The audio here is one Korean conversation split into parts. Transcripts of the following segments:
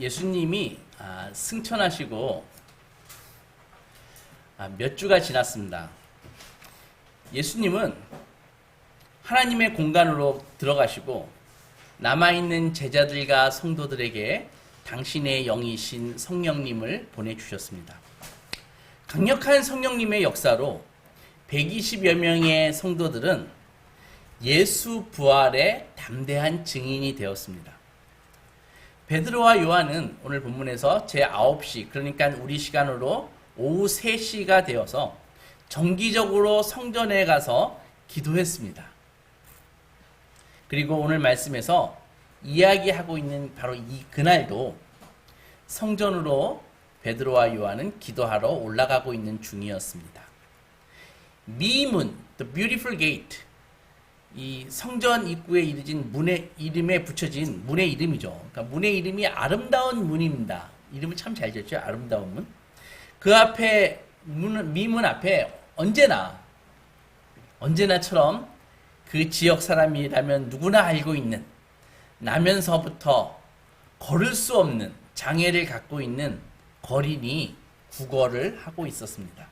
예수님이 아, 승천하시고 아, 몇 주가 지났습니다. 예수님은 하나님의 공간으로 들어가시고 남아있는 제자들과 성도들에게 당신의 영이신 성령님을 보내주셨습니다. 강력한 성령님의 역사로 120여 명의 성도들은 예수 부활의 담대한 증인이 되었습니다. 베드로와 요한은 오늘 본문에서 제 9시, 그러니까 우리 시간으로 오후 3시가 되어서 정기적으로 성전에 가서 기도했습니다. 그리고 오늘 말씀에서 이야기하고 있는 바로 이 그날도 성전으로 베드로와 요한은 기도하러 올라가고 있는 중이었습니다. 미문, the beautiful gate, 이 성전 입구에 이르진 문의 이름에 붙여진 문의 이름이죠. 그러니까 문의 이름이 아름다운 문입니다. 이름을 참 잘 지었죠. 아름다운 문. 그 앞에 문, 미문 앞에 언제나 언제나처럼 그 지역 사람이라면 누구나 알고 있는 나면서부터 걸을 수 없는 장애를 갖고 있는 거린이 구걸을 하고 있었습니다.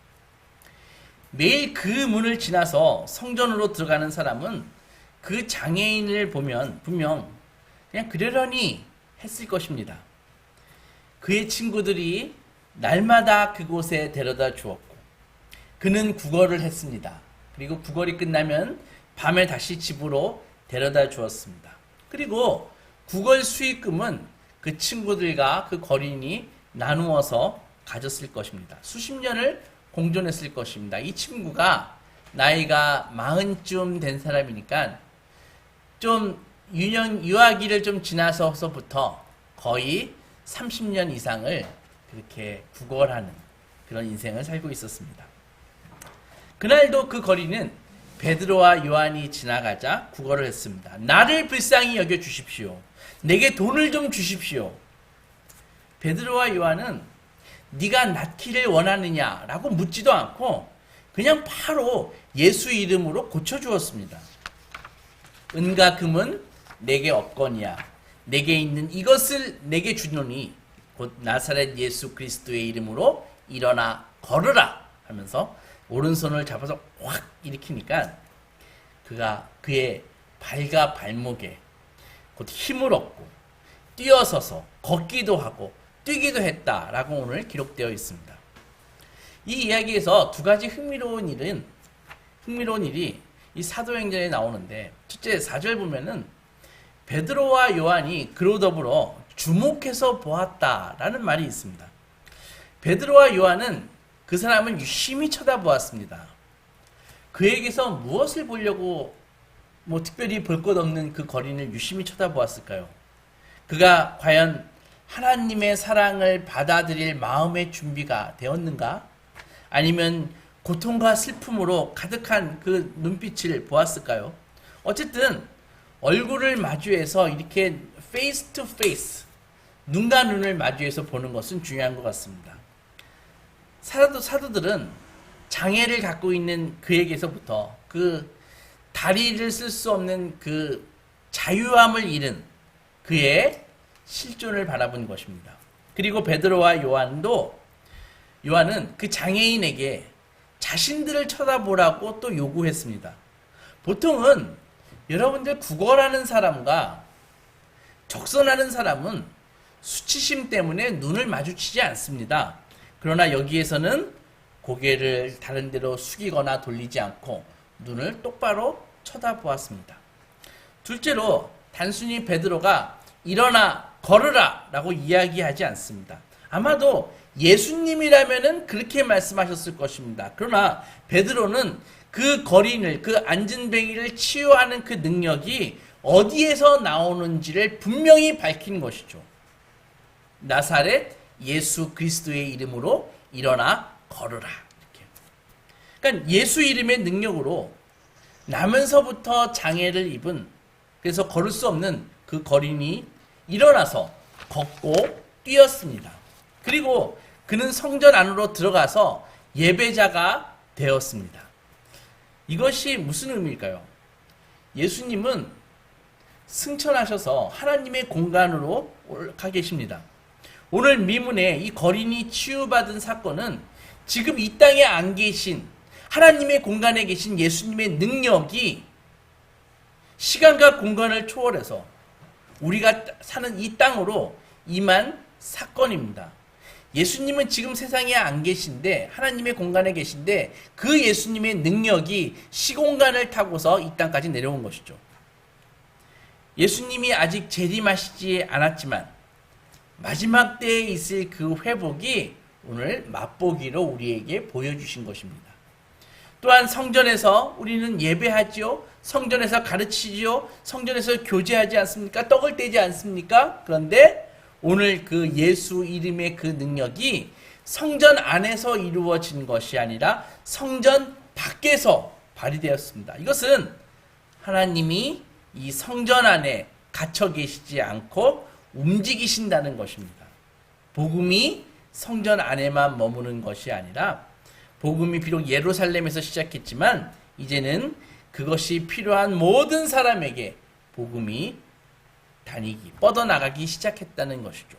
매일 그 문을 지나서 성전으로 들어가는 사람은 그 장애인을 보면 분명 그냥 그러려니 했을 것입니다. 그의 친구들이 날마다 그곳에 데려다 주었고 그는 구걸을 했습니다. 그리고 구걸이 끝나면 밤에 다시 집으로 데려다 주었습니다. 그리고 구걸 수익금은 그 친구들과 그 거린이 나누어서 가졌을 것입니다. 수십 년을 공존했을 것입니다. 이 친구가 나이가 마흔쯤 된 사람이니까 좀 유년 유아기를 좀 지나서서부터 거의 30년 이상을 그렇게 구걸하는 그런 인생을 살고 있었습니다. 그날도 그 거리는 베드로와 요한이 지나가자 구걸을 했습니다. 나를 불쌍히 여겨 주십시오. 내게 돈을 좀 주십시오. 베드로와 요한은 네가 낫기를 원하느냐라고 묻지도 않고 그냥 바로 예수 이름으로 고쳐 주었습니다. 은과 금은 내게 없거니와 내게 있는 이것을 내게 주노니 곧 나사렛 예수 그리스도의 이름으로 일어나 걸으라 하면서 오른손을 잡아서 확 일으키니까 그가 그의 발과 발목에 곧 힘을 얻고 뛰어서서 걷기도 하고 뛰기도 했다라고 오늘 기록되어 있습니다. 이 이야기에서 두 가지 흥미로운 일은 흥미로운 일이 이 사도행전에 나오는데 첫째 4절 보면은 베드로와 요한이 그로 더불어 주목해서 보았다라는 말이 있습니다. 베드로와 요한은 그 사람을 유심히 쳐다보았습니다. 그에게서 무엇을 보려고 뭐 특별히 볼 것 없는 그 거린을 유심히 쳐다보았을까요? 그가 과연 하나님의 사랑을 받아들일 마음의 준비가 되었는가? 아니면 고통과 슬픔으로 가득한 그 눈빛을 보았을까요? 어쨌든 얼굴을 마주해서 이렇게 face to face 눈과 눈을 마주해서 보는 것은 중요한 것 같습니다. 사도 사도들은 장애를 갖고 있는 그에게서부터 그 다리를 쓸 수 없는 그 자유함을 잃은 그의 실존을 바라본 것입니다. 그리고 베드로와 요한도 요한은 그 장애인에게 자신들을 쳐다보라고 또 요구했습니다. 보통은 여러분들 구걸하는 사람과 적선하는 사람은 수치심 때문에 눈을 마주치지 않습니다. 그러나 여기에서는 고개를 다른 데로 숙이거나 돌리지 않고 눈을 똑바로 쳐다보았습니다. 둘째로 단순히 베드로가 일어나 걸으라 라고 이야기하지 않습니다. 아마도 예수님이라면은 그렇게 말씀하셨을 것입니다. 그러나 베드로는 그 거린을 그 안진뱅이를 치유하는 그 능력이 어디에서 나오는지를 분명히 밝힌 것이죠. 나사렛 예수 그리스도의 이름으로 일어나 걸으라. 이렇게. 그러니까 예수 이름의 능력으로 나면서부터 장애를 입은 그래서 걸을 수 없는 그 거린이 일어나서 걷고 뛰었습니다. 그리고 그는 성전 안으로 들어가서 예배자가 되었습니다. 이것이 무슨 의미일까요? 예수님은 승천하셔서 하나님의 공간으로 가 계십니다. 오늘 미문에 이 거린이 치유받은 사건은 지금 이 땅에 안 계신 하나님의 공간에 계신 예수님의 능력이 시간과 공간을 초월해서 우리가 사는 이 땅으로 임한 사건입니다. 예수님은 지금 세상에 안 계신데 하나님의 공간에 계신데 그 예수님의 능력이 시공간을 타고서 이 땅까지 내려온 것이죠. 예수님이 아직 재림하시지 않았지만 마지막 때에 있을 그 회복이 오늘 맛보기로 우리에게 보여주신 것입니다. 또한 성전에서 우리는 예배하지요. 성전에서 가르치지요. 성전에서 교제하지 않습니까? 떡을 떼지 않습니까? 그런데 오늘 그 예수 이름의 그 능력이 성전 안에서 이루어진 것이 아니라 성전 밖에서 발휘되었습니다. 이것은 하나님이 이 성전 안에 갇혀 계시지 않고 움직이신다는 것입니다. 복음이 성전 안에만 머무는 것이 아니라 복음이 비록 예루살렘에서 시작했지만 이제는 그것이 필요한 모든 사람에게 복음이 다니기, 뻗어나가기 시작했다는 것이죠.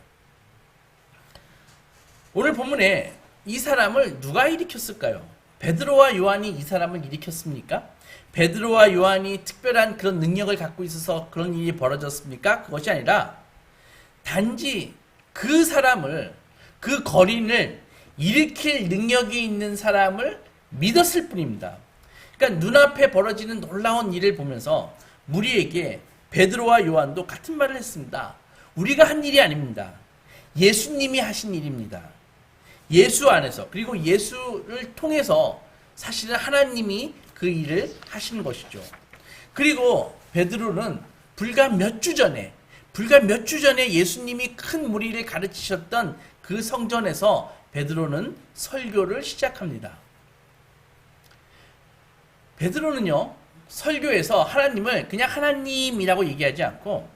오늘 본문에 이 사람을 누가 일으켰을까요? 베드로와 요한이 이 사람을 일으켰습니까? 베드로와 요한이 특별한 그런 능력을 갖고 있어서 그런 일이 벌어졌습니까? 그것이 아니라 단지 그 사람을 그 거린을 일으킬 능력이 있는 사람을 믿었을 뿐입니다. 그러니까 눈앞에 벌어지는 놀라운 일을 보면서 무리에게 베드로와 요한도 같은 말을 했습니다. 우리가 한 일이 아닙니다. 예수님이 하신 일입니다. 예수 안에서 그리고 예수를 통해서 사실은 하나님이 그 일을 하시는 것이죠. 그리고 베드로는 불과 몇 주 전에 불과 몇 주 전에 예수님이 큰 무리를 가르치셨던 그 성전에서 베드로는 설교를 시작합니다. 베드로는요, 설교에서 하나님을 그냥 하나님이라고 얘기하지 않고,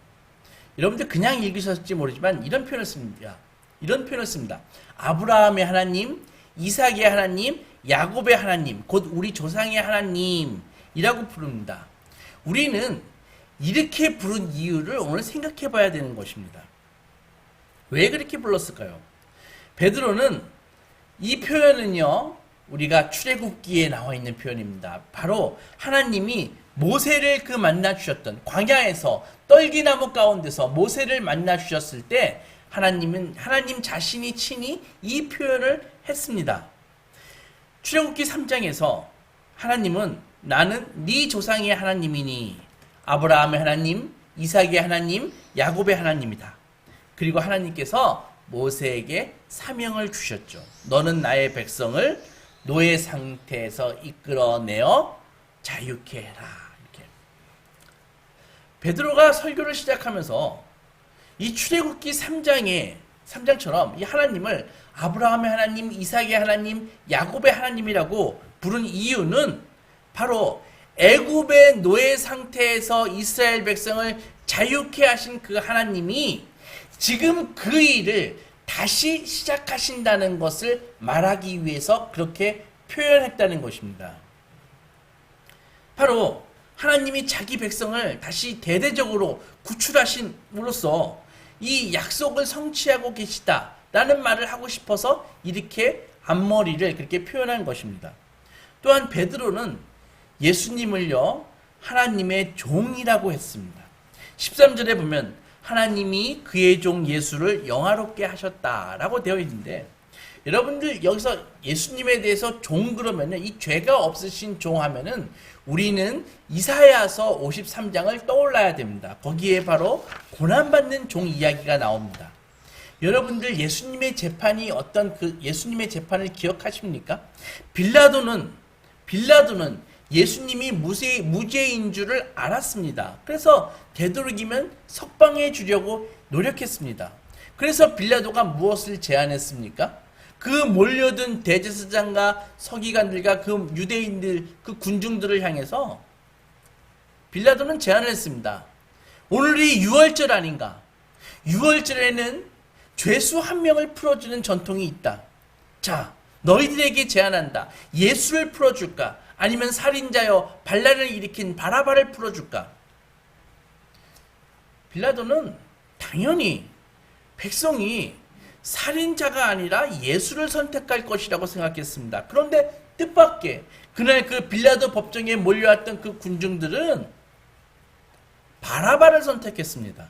여러분들 그냥 읽으셨을지 모르지만 이런 표현을 씁니다. 이런 표현을 씁니다. 아브라함의 하나님, 이삭의 하나님, 야곱의 하나님, 곧 우리 조상의 하나님이라고 부릅니다. 우리는 이렇게 부른 이유를 오늘 생각해 봐야 되는 것입니다. 왜 그렇게 불렀을까요? 베드로는 이 표현은요, 우리가 출애굽기에 나와 있는 표현입니다. 바로 하나님이 모세를 그 만나 주셨던 광야에서 떨기나무 가운데서 모세를 만나 주셨을 때 하나님은 하나님 자신이 친히 이 표현을 했습니다. 출애굽기 3장에서 하나님은 나는 네 조상의 하나님이니 아브라함의 하나님, 이삭의 하나님, 야곱의 하나님이다. 그리고 하나님께서 모세에게 사명을 주셨죠. 너는 나의 백성을 노예 상태에서 이끌어내어 자유케 해라. 이렇게. 베드로가 설교를 시작하면서 이 출애굽기 3장에 3장처럼 이 하나님을 아브라함의 하나님, 이삭의 하나님, 야곱의 하나님이라고 부른 이유는 바로 애굽의 노예 상태에서 이스라엘 백성을 자유케 하신 그 하나님이 지금 그 일을 다시 시작하신다는 것을 말하기 위해서 그렇게 표현했다는 것입니다. 바로 하나님이 자기 백성을 다시 대대적으로 구출하신으로써 이 약속을 성취하고 계시다라는 말을 하고 싶어서 이렇게 앞머리를 그렇게 표현한 것입니다. 또한 베드로는 예수님을요 하나님의 종이라고 했습니다. 13절에 보면 하나님이 그의 종 예수를 영화롭게 하셨다라고 되어 있는데 여러분들 여기서 예수님에 대해서 종 그러면은 이 죄가 없으신 종 하면은 우리는 이사야서 53장을 떠올라야 됩니다. 거기에 바로 고난받는 종 이야기가 나옵니다. 여러분들 예수님의 재판이 어떤 그 예수님의 재판을 기억하십니까? 빌라도는 빌라도는 예수님이 무죄, 무죄인 줄을 알았습니다. 그래서 되도록이면 석방해 주려고 노력했습니다. 그래서 빌라도가 무엇을 제안했습니까? 그 몰려든 대제사장과 서기관들과 그 유대인들, 그 군중들을 향해서 빌라도는 제안을 했습니다. 오늘이 6월절 아닌가? 6월절에는 죄수 한 명을 풀어주는 전통이 있다. 자, 너희들에게 제안한다. 예수를 풀어줄까? 아니면 살인자여 반란을 일으킨 바라바를 풀어줄까? 빌라도는 당연히 백성이 살인자가 아니라 예수를 선택할 것이라고 생각했습니다. 그런데 뜻밖의 그날 그 빌라도 법정에 몰려왔던 그 군중들은 바라바를 선택했습니다.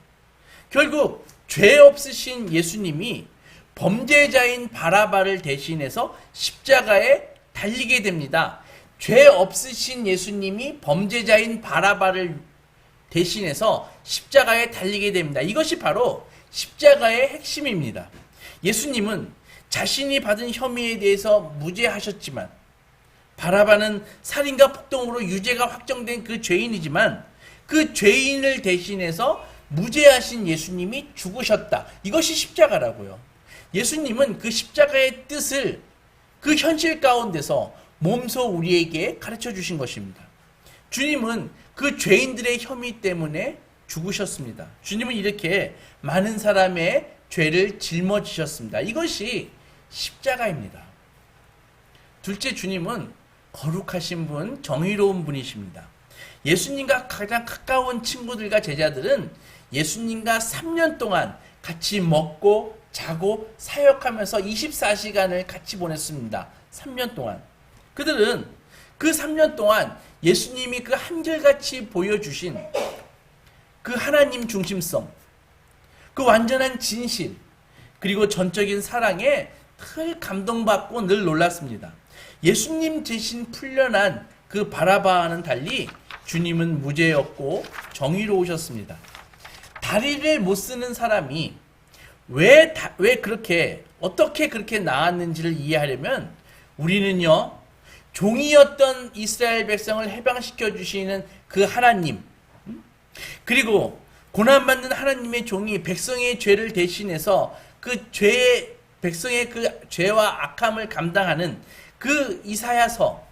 결국 죄 없으신 예수님이 범죄자인 바라바를 대신해서 십자가에 달리게 됩니다. 죄 없으신 예수님이 범죄자인 바라바를 대신해서 십자가에 달리게 됩니다. 이것이 바로 십자가의 핵심입니다. 예수님은 자신이 받은 혐의에 대해서 무죄하셨지만 바라바는 살인과 폭동으로 유죄가 확정된 그 죄인이지만 그 죄인을 대신해서 무죄하신 예수님이 죽으셨다. 이것이 십자가라고요. 예수님은 그 십자가의 뜻을 그 현실 가운데서 몸소 우리에게 가르쳐 주신 것입니다. 주님은 그 죄인들의 혐의 때문에 죽으셨습니다. 주님은 이렇게 많은 사람의 죄를 짊어지셨습니다. 이것이 십자가입니다. 둘째 주님은 거룩하신 분, 정의로운 분이십니다. 예수님과 가장 가까운 친구들과 제자들은 예수님과 3년 동안 같이 먹고 자고 사역하면서 24시간을 같이 보냈습니다. 3년 동안. 그들은 그 3년 동안 예수님이 그 한결같이 보여주신 그 하나님 중심성, 그 완전한 진실, 그리고 전적인 사랑에 늘 감동받고 늘 놀랐습니다. 예수님 대신 풀려난 그 바라바와는 달리 주님은 무죄였고 정의로우셨습니다. 다리를 못 쓰는 사람이 왜, 다, 왜 그렇게, 어떻게 그렇게 나았는지를 이해하려면 우리는요, 종이었던 이스라엘 백성을 해방시켜 주시는 그 하나님, 음? 그리고 고난받는 하나님의 종이 백성의 죄를 대신해서 그 죄의, 백성의 그 죄와 악함을 감당하는 그 이사야서,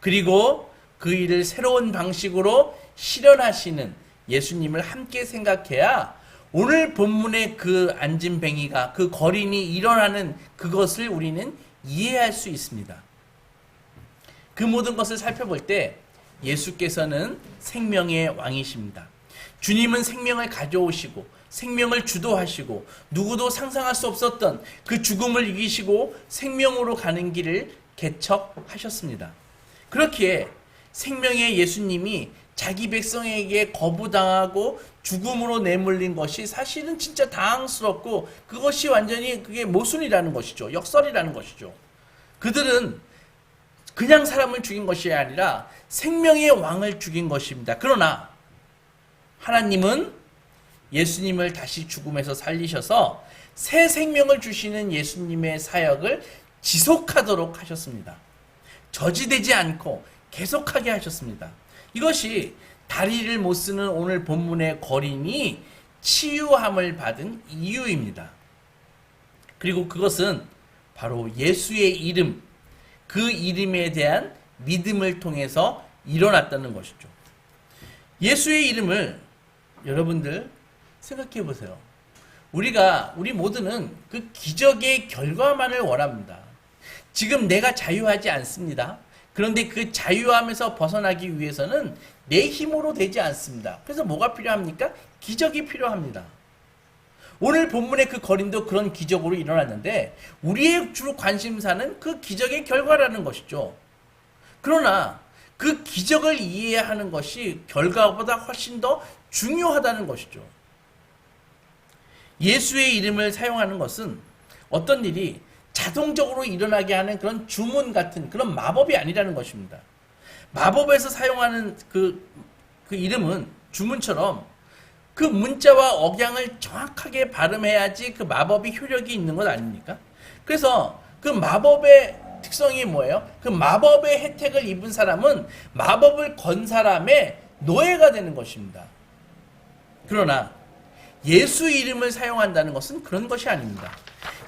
그리고 그 일을 새로운 방식으로 실현하시는 예수님을 함께 생각해야 오늘 본문의 그 안진뱅이가 그 거린이 일어나는 그것을 우리는 이해할 수 있습니다. 그 모든 것을 살펴볼 때 예수께서는 생명의 왕이십니다. 주님은 생명을 가져오시고 생명을 주도하시고 누구도 상상할 수 없었던 그 죽음을 이기시고 생명으로 가는 길을 개척하셨습니다. 그렇기에 생명의 예수님이 자기 백성에게 거부당하고 죽음으로 내몰린 것이 사실은 진짜 당황스럽고 그것이 완전히 그게 모순이라는 것이죠. 역설이라는 것이죠. 그들은 그냥 사람을 죽인 것이 아니라 생명의 왕을 죽인 것입니다. 그러나 하나님은 예수님을 다시 죽음에서 살리셔서 새 생명을 주시는 예수님의 사역을 지속하도록 하셨습니다. 저지되지 않고 계속하게 하셨습니다. 이것이 다리를 못 쓰는 오늘 본문의 거린이 치유함을 받은 이유입니다. 그리고 그것은 바로 예수의 이름, 그 이름에 대한 믿음을 통해서 일어났다는 것이죠. 예수의 이름을 여러분들 생각해 보세요. 우리가, 우리 모두는 그 기적의 결과만을 원합니다. 지금 내가 자유하지 않습니다. 그런데 그 자유함에서 벗어나기 위해서는 내 힘으로 되지 않습니다. 그래서 뭐가 필요합니까? 기적이 필요합니다. 오늘 본문의 그 거린도 그런 기적으로 일어났는데 우리의 주 관심사는 그 기적의 결과라는 것이죠. 그러나 그 기적을 이해하는 것이 결과보다 훨씬 더 중요하다는 것이죠. 예수의 이름을 사용하는 것은 어떤 일이 자동적으로 일어나게 하는 그런 주문 같은 그런 마법이 아니라는 것입니다. 마법에서 사용하는 그, 그 이름은 주문처럼 그 문자와 억양을 정확하게 발음해야지 그 마법이 효력이 있는 것 아닙니까? 그래서 그 마법의 특성이 뭐예요? 그 마법의 혜택을 입은 사람은 마법을 건 사람의 노예가 되는 것입니다. 그러나 예수 이름을 사용한다는 것은 그런 것이 아닙니다.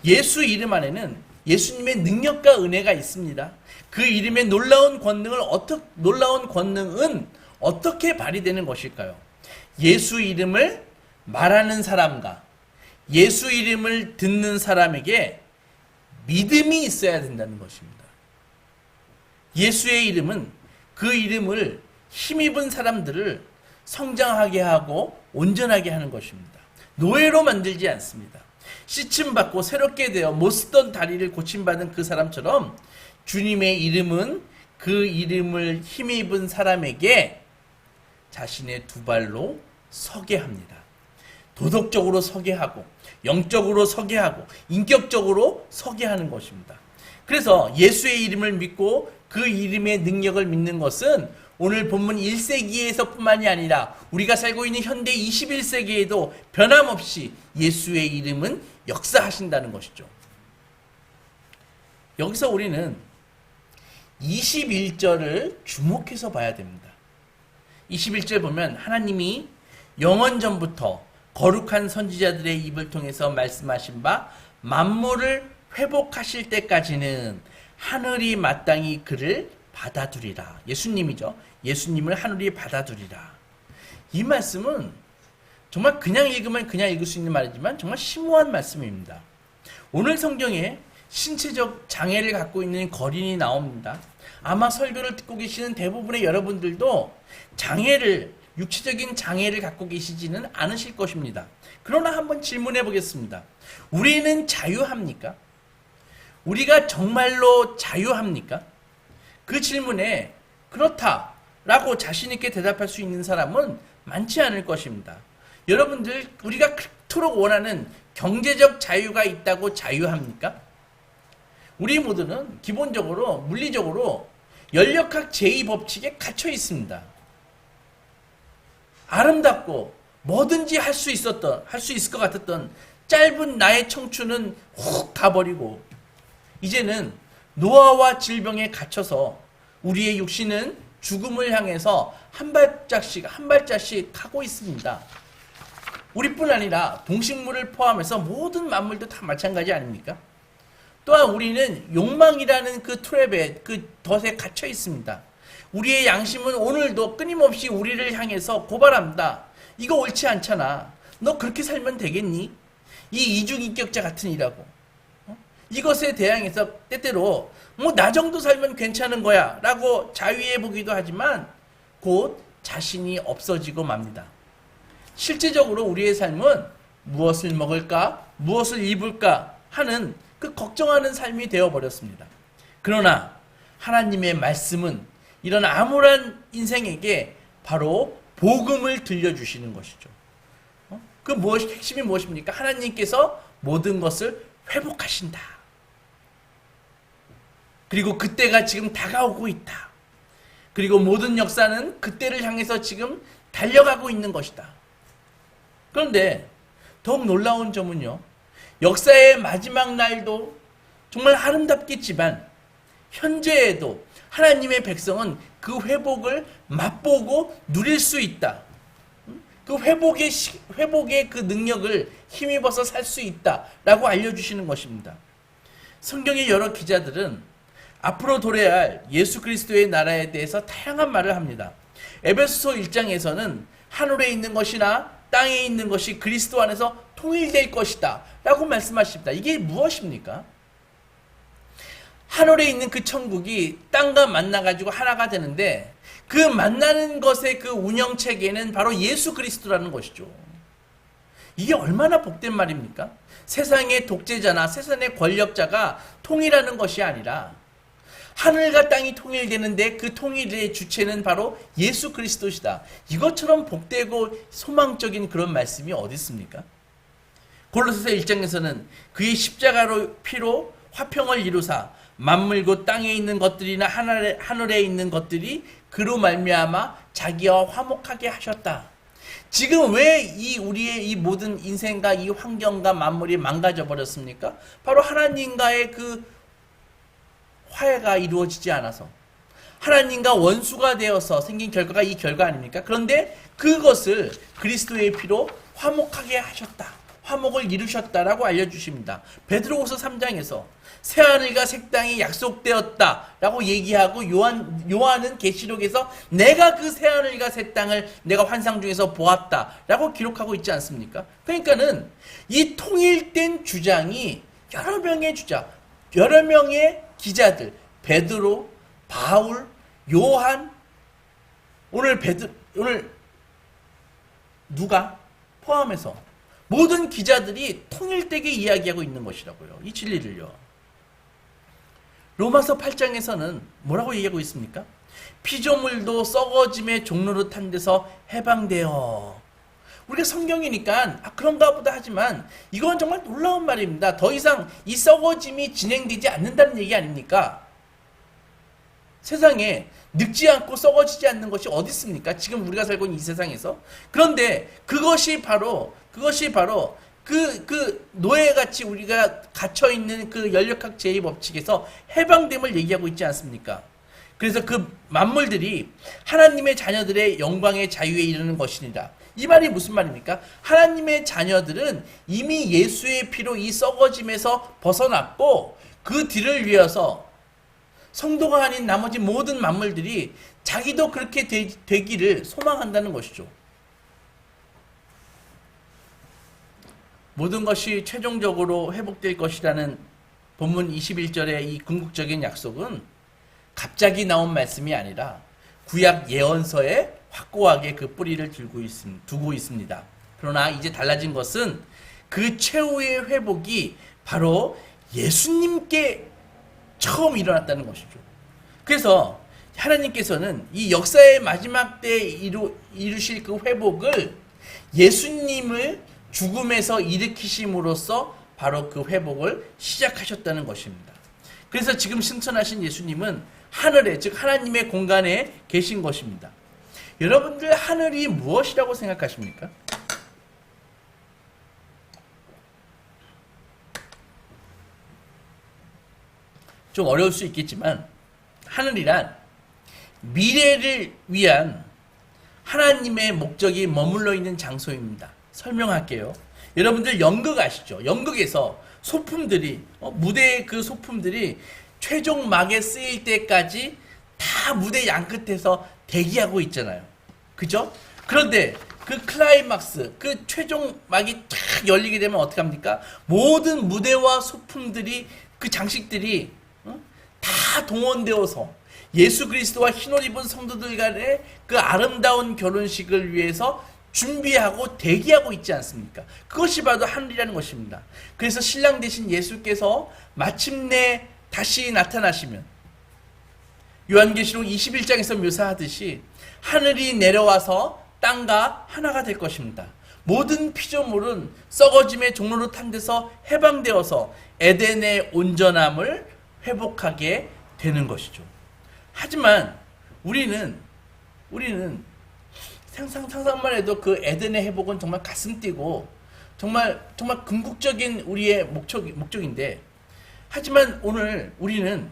예수 이름 안에는 예수님의 능력과 은혜가 있습니다. 그 이름의 놀라운 권능을 어떻게 놀라운 권능은 어떻게 발휘되는 것일까요? 예수 이름을 말하는 사람과 예수 이름을 듣는 사람에게 믿음이 있어야 된다는 것입니다. 예수의 이름은 그 이름을 힘입은 사람들을 성장하게 하고 온전하게 하는 것입니다. 노예로 만들지 않습니다. 씻음 받고 새롭게 되어 못 쓰던 다리를 고침받은 그 사람처럼 주님의 이름은 그 이름을 힘입은 사람에게 자신의 두 발로 서게 합니다. 도덕적으로 서게 하고 영적으로 서게 하고 인격적으로 서게 하는 것입니다. 그래서 예수의 이름을 믿고 그 이름의 능력을 믿는 것은 오늘 본문 1세기에서뿐만이 아니라 우리가 살고 있는 현대 21세기에도 변함없이 예수의 이름은 역사하신다는 것이죠. 여기서 우리는 21절을 주목해서 봐야 됩니다. 21절 보면 하나님이 영원 전부터 거룩한 선지자들의 입을 통해서 말씀하신 바 만물을 회복하실 때까지는 하늘이 마땅히 그를 받아두리라. 예수님이죠. 예수님을 하늘이 받아두리라. 이 말씀은 정말 그냥 읽으면 그냥 읽을 수 있는 말이지만 정말 심오한 말씀입니다. 오늘 성경에 신체적 장애를 갖고 있는 거린이 나옵니다. 아마 설교를 듣고 계시는 대부분의 여러분들도 장애를 육체적인 장애를 갖고 계시지는 않으실 것입니다. 그러나 한번 질문해 보겠습니다. 우리는 자유합니까? 우리가 정말로 자유합니까? 그 질문에 그렇다 라고 자신있게 대답할 수 있는 사람은 많지 않을 것입니다. 여러분들, 우리가 그토록 원하는 경제적 자유가 있다고 자유합니까? 우리 모두는 기본적으로, 물리적으로 연력학 제2법칙에 갇혀 있습니다. 아름답고 뭐든지 할 수 있었던, 할 수 있을 것 같았던 짧은 나의 청춘은 훅 가버리고, 이제는 노화와 질병에 갇혀서 우리의 육신은 죽음을 향해서 한 발짝씩, 한 발짝씩 하고 있습니다. 우리뿐 아니라 동식물을 포함해서 모든 만물도 다 마찬가지 아닙니까? 또한 우리는 욕망이라는 그 트랩에, 그 덫에 갇혀 있습니다. 우리의 양심은 오늘도 끊임없이 우리를 향해서 고발합니다. 이거 옳지 않잖아. 너 그렇게 살면 되겠니? 이 이중인격자 같은 이라고. 어? 이것에 대항해서 때때로 뭐 나 정도 살면 괜찮은 거야 라고 자위해 보기도 하지만 곧 자신이 없어지고 맙니다. 실제적으로 우리의 삶은 무엇을 먹을까, 무엇을 입을까 하는 그 걱정하는 삶이 되어버렸습니다. 그러나 하나님의 말씀은 이런 암울한 인생에게 바로 복음을 들려주시는 것이죠. 어? 그 무엇, 핵심이 무엇입니까? 하나님께서 모든 것을 회복하신다. 그리고 그때가 지금 다가오고 있다. 그리고 모든 역사는 그때를 향해서 지금 달려가고 있는 것이다. 그런데 더욱 놀라운 점은요. 역사의 마지막 날도 정말 아름답겠지만 현재에도 하나님의 백성은 그 회복을 맛보고 누릴 수 있다. 그 회복의 시, 회복의 그 능력을 힘입어서 살 수 있다라고 알려주시는 것입니다. 성경의 여러 기자들은 앞으로 도래야 할 예수 그리스도의 나라에 대해서 다양한 말을 합니다. 에베소서 1장에서는 하늘에 있는 것이나 땅에 있는 것이 그리스도 안에서 통일될 것이다. 라고 말씀하십니다. 이게 무엇입니까? 하늘에 있는 그 천국이 땅과 만나가지고 하나가 되는데 그 만나는 것의 그 운영 체계는 바로 예수 그리스도라는 것이죠. 이게 얼마나 복된 말입니까? 세상의 독재자나 세상의 권력자가 통일하는 것이 아니라 하늘과 땅이 통일되는데 그 통일의 주체는 바로 예수 그리스도시다. 이것처럼 복되고 소망적인 그런 말씀이 어디 있습니까? 골로새서 1장에서는 그의 십자가로 피로 화평을 이루사 만물고 땅에 있는 것들이나 하늘에, 하늘에 있는 것들이 그로 말미암아 자기와 화목하게 하셨다. 지금 왜 이 우리의 이 모든 인생과 이 환경과 만물이 망가져 버렸습니까? 바로 하나님과의 그 화해가 이루어지지 않아서 하나님과 원수가 되어서 생긴 결과가 이 결과 아닙니까? 그런데 그것을 그리스도의 피로 화목하게 하셨다. 화목을 이루셨다라고 알려주십니다. 베드로후서 3장에서 새하늘과 새 땅이 약속되었다라고 얘기하고 요한 요한은 계시록에서 내가 그 새하늘과 새 땅을 내가 환상 중에서 보았다라고 기록하고 있지 않습니까? 그러니까는 이 통일된 주장이 여러 명의 주장, 여러 명의 기자들 베드로, 바울, 요한 오늘 베드 오늘 누가 포함해서 모든 기자들이 통일되게 이야기하고 있는 것이라고요. 이 진리를요. 로마서 8장에서는 뭐라고 얘기하고 있습니까? 피조물도 썩어짐의 종로로 탄 데서 해방되어. 우리가 성경이니까 아, 그런가 보다 하지만 이건 정말 놀라운 말입니다. 더 이상 이 썩어짐이 진행되지 않는다는 얘기 아닙니까? 세상에 늙지 않고 썩어지지 않는 것이 어디 있습니까? 지금 우리가 살고 있는 이 세상에서. 그런데 그것이 바로 그것이 바로 그, 그, 노예같이 우리가 갇혀있는 그 연력학 제2법칙에서 해방됨을 얘기하고 있지 않습니까? 그래서 그 만물들이 하나님의 자녀들의 영광의 자유에 이르는 것이니라. 이 말이 무슨 말입니까? 하나님의 자녀들은 이미 예수의 피로 이 썩어짐에서 벗어났고 그 뒤를 위해서 성도가 아닌 나머지 모든 만물들이 자기도 그렇게 되, 되기를 소망한다는 것이죠. 모든 것이 최종적으로 회복될 것이라는 본문 21절의 이 궁극적인 약속은 갑자기 나온 말씀이 아니라 구약 예언서에 확고하게 그 뿌리를 들고 있음, 두고 있습니다. 그러나 이제 달라진 것은 그 최후의 회복이 바로 예수님께 처음 일어났다는 것이죠. 그래서 하나님께서는 이 역사의 마지막 때에 이루, 이루실 그 회복을 예수님을 죽음에서 일으키심으로써 바로 그 회복을 시작하셨다는 것입니다. 그래서 지금 승천하신 예수님은 하늘에, 즉 하나님의 공간에 계신 것입니다. 여러분들 하늘이 무엇이라고 생각하십니까? 좀 어려울 수 있겠지만 하늘이란 미래를 위한 하나님의 목적이 머물러 있는 장소입니다. 설명할게요. 여러분들 연극 아시죠? 연극에서 소품들이 어, 무대의 그 소품들이 최종 막에 쓰일 때까지 다 무대 양 끝에서 대기하고 있잖아요. 그죠? 그런데 그 클라이막스, 그 최종 막이 탁 열리게 되면 어떻게 합니까? 모든 무대와 소품들이 그 장식들이 어? 다 동원되어서 예수 그리스도와 흰옷 입은 성도들 간의 그 아름다운 결혼식을 위해서 준비하고 대기하고 있지 않습니까? 그것이 바로 하늘이라는 것입니다. 그래서 신랑 대신 예수께서 마침내 다시 나타나시면 요한계시록 21장에서 묘사하듯이 하늘이 내려와서 땅과 하나가 될 것입니다. 모든 피조물은 썩어짐의 종로로 탄 데서 해방되어서 에덴의 온전함을 회복하게 되는 것이죠. 하지만 우리는 우리는 상상 상상만 해도 그 에덴의 회복은 정말 가슴 뛰고 정말 정말 궁극적인 우리의 목적 목적인데 하지만 오늘 우리는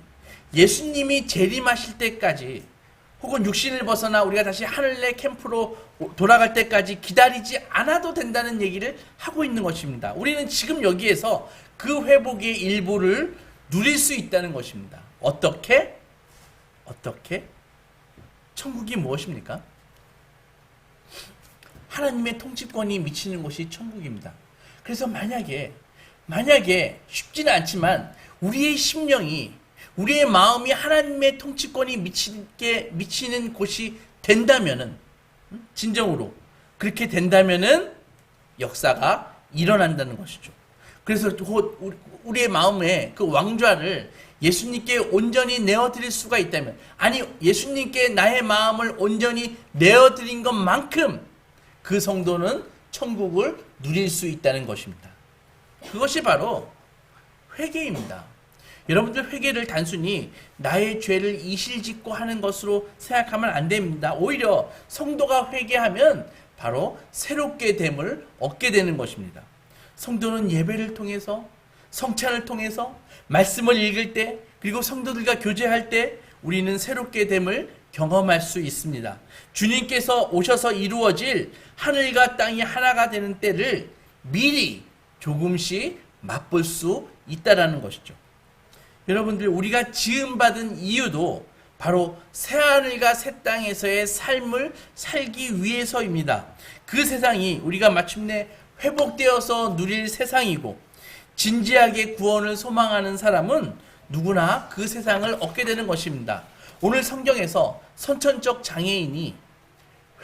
예수님이 재림하실 때까지 혹은 육신을 벗어나 우리가 다시 하늘의 캠프로 돌아갈 때까지 기다리지 않아도 된다는 얘기를 하고 있는 것입니다. 우리는 지금 여기에서 그 회복의 일부를 누릴 수 있다는 것입니다. 어떻게? 어떻게? 천국이 무엇입니까? 하나님의 통치권이 미치는 곳이 천국입니다. 그래서 만약에 만약에 쉽지는 않지만 우리의 심령이 우리의 마음이 하나님의 통치권이 미치게 미치는 곳이 된다면은 음? 진정으로 그렇게 된다면은 역사가 일어난다는 것이죠. 그래서 곧 우리의 마음에 그 왕좌를 예수님께 온전히 내어드릴 수가 있다면 아니 예수님께 나의 마음을 온전히 내어드린 것만큼 그 성도는 천국을 누릴 수 있다는 것입니다. 그것이 바로 회개입니다. 여러분들 회개를 단순히 나의 죄를 이실짓고 하는 것으로 생각하면 안 됩니다. 오히려 성도가 회개하면 바로 새롭게 됨을 얻게 되는 것입니다. 성도는 예배를 통해서 성찬을 통해서 말씀을 읽을 때 그리고 성도들과 교제할 때 우리는 새롭게 됨을 경험할 수 있습니다. 주님께서 오셔서 이루어질 하늘과 땅이 하나가 되는 때를 미리 조금씩 맛볼 수 있다라는 것이죠. 여러분들 우리가 지음 받은 이유도 바로 새하늘과 새 땅에서의 삶을 살기 위해서입니다. 그 세상이 우리가 마침내 회복되어서 누릴 세상이고 진지하게 구원을 소망하는 사람은 누구나 그 세상을 얻게 되는 것입니다. 오늘 성경에서 선천적 장애인이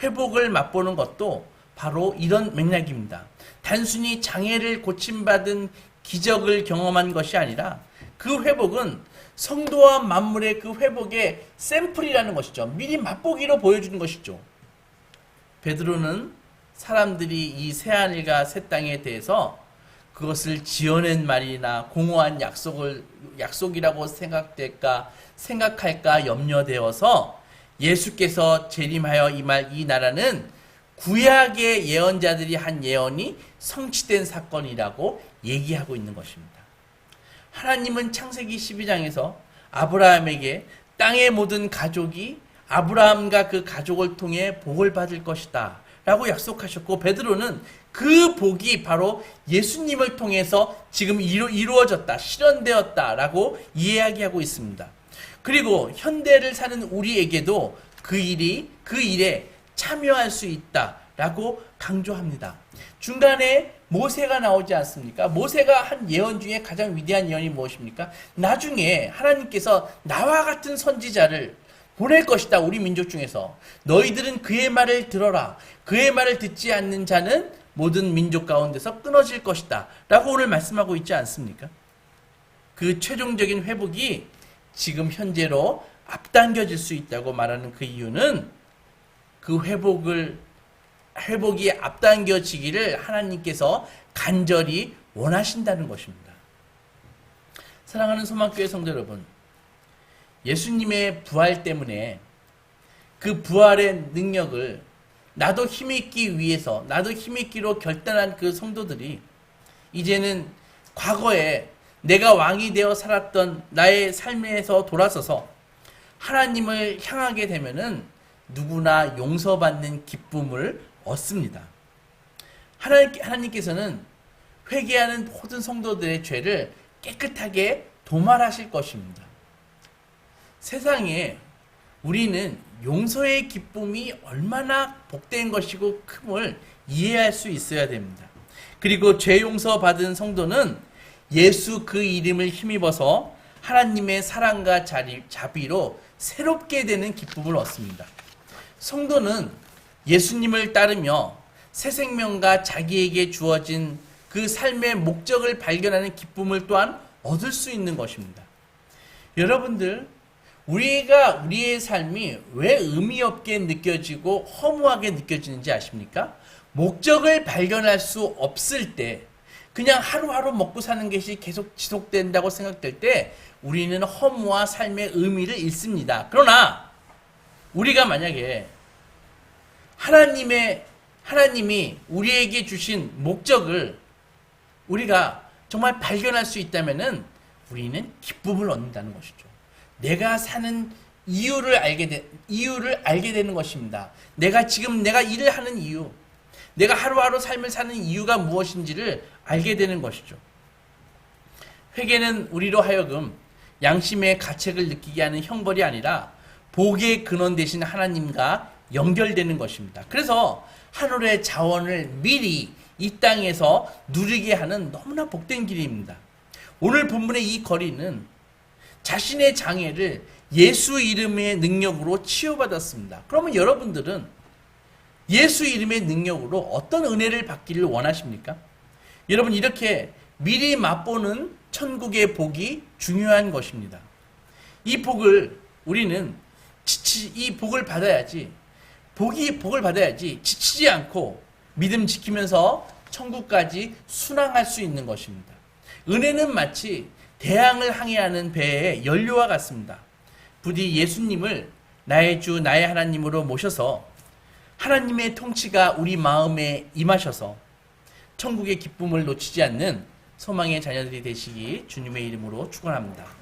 회복을 맛보는 것도 바로 이런 맥락입니다. 단순히 장애를 고침받은 기적을 경험한 것이 아니라 그 회복은 성도와 만물의 그 회복의 샘플이라는 것이죠. 미리 맛보기로 보여주는 것이죠. 베드로는 사람들이 이 새하늘과 새 땅에 대해서 그것을 지어낸 말이나 공허한 약속을 약속이라고 생각될까 생각할까 염려되어서 예수께서 재림하여 임할 이 나라는 구약의 예언자들이 한 예언이 성취된 사건이라고 얘기하고 있는 것입니다. 하나님은 창세기 12장에서 아브라함에게 땅의 모든 가족이 아브라함과 그 가족을 통해 복을 받을 것이다. 라고 약속하셨고 베드로는 그 복이 바로 예수님을 통해서 지금 이루, 이루어졌다, 실현되었다 라고 이야기하고 있습니다. 그리고 현대를 사는 우리에게도 그 일이 그 일에 참여할 수 있다 라고 강조합니다. 중간에 모세가 나오지 않습니까? 모세가 한 예언 중에 가장 위대한 예언이 무엇입니까? 나중에 하나님께서 나와 같은 선지자를 보낼 것이다. 우리 민족 중에서 너희들은 그의 말을 들어라. 그의 말을 듣지 않는 자는 모든 민족 가운데서 끊어질 것이다. 라고 오늘 말씀하고 있지 않습니까? 그 최종적인 회복이 지금 현재로 앞당겨질 수 있다고 말하는 그 이유는 그 회복을 회복이 앞당겨지기를 하나님께서 간절히 원하신다는 것입니다. 사랑하는 소망교회 성도 여러분, 예수님의 부활 때문에 그 부활의 능력을 나도 힘있기 위해서, 나도 힘있기로 결단한 그 성도들이 이제는 과거에 내가 왕이 되어 살았던 나의 삶에서 돌아서서 하나님을 향하게 되면은 누구나 용서받는 기쁨을 얻습니다. 하나님, 하나님께서는 회개하는 모든 성도들의 죄를 깨끗하게 도말하실 것입니다. 세상에 우리는 용서의 기쁨이 얼마나 복된 것이고 큼을 이해할 수 있어야 됩니다. 그리고 죄 용서 받은 성도는 예수 그 이름을 힘입어서 하나님의 사랑과 자비, 자비로 새롭게 되는 기쁨을 얻습니다. 성도는 예수님을 따르며 새 생명과 자기에게 주어진 그 삶의 목적을 발견하는 기쁨을 또한 얻을 수 있는 것입니다. 여러분들, 우리가 우리의 삶이 왜 의미 없게 느껴지고 허무하게 느껴지는지 아십니까? 목적을 발견할 수 없을 때, 그냥 하루하루 먹고 사는 것이 계속 지속된다고 생각될 때, 우리는 허무와 삶의 의미를 잃습니다. 그러나, 우리가 만약에 하나님의 하나님이 우리에게 주신 목적을 우리가 정말 발견할 수 있다면은 우리는 기쁨을 얻는다는 것이죠. 내가 사는 이유를 알게 되, 이유를 알게 되는 것입니다. 내가 지금 내가 일을 하는 이유, 내가 하루하루 삶을 사는 이유가 무엇인지를 알게 되는 것이죠. 회개는 우리로 하여금 양심의 가책을 느끼게 하는 형벌이 아니라 복의 근원 되신 하나님과 연결되는 것입니다. 그래서 하늘의 자원을 미리 이 땅에서 누리게 하는 너무나 복된 길입니다. 오늘 본문의 이 거리는 자신의 장애를 예수 이름의 능력으로 치유받았습니다. 그러면 여러분들은 예수 이름의 능력으로 어떤 은혜를 받기를 원하십니까? 여러분 이렇게 미리 맛보는 천국의 복이 중요한 것입니다. 이 복을 우리는 지치 이 복을 받아야지 복이 복을 받아야지 지치지 않고 믿음 지키면서 천국까지 순항할 수 있는 것입니다. 은혜는 마치 대항을 항해하는 배의 연료와 같습니다. 부디 예수님을 나의 주 나의 하나님으로 모셔서 하나님의 통치가 우리 마음에 임하셔서 천국의 기쁨을 놓치지 않는 소망의 자녀들이 되시기 주님의 이름으로 축원합니다.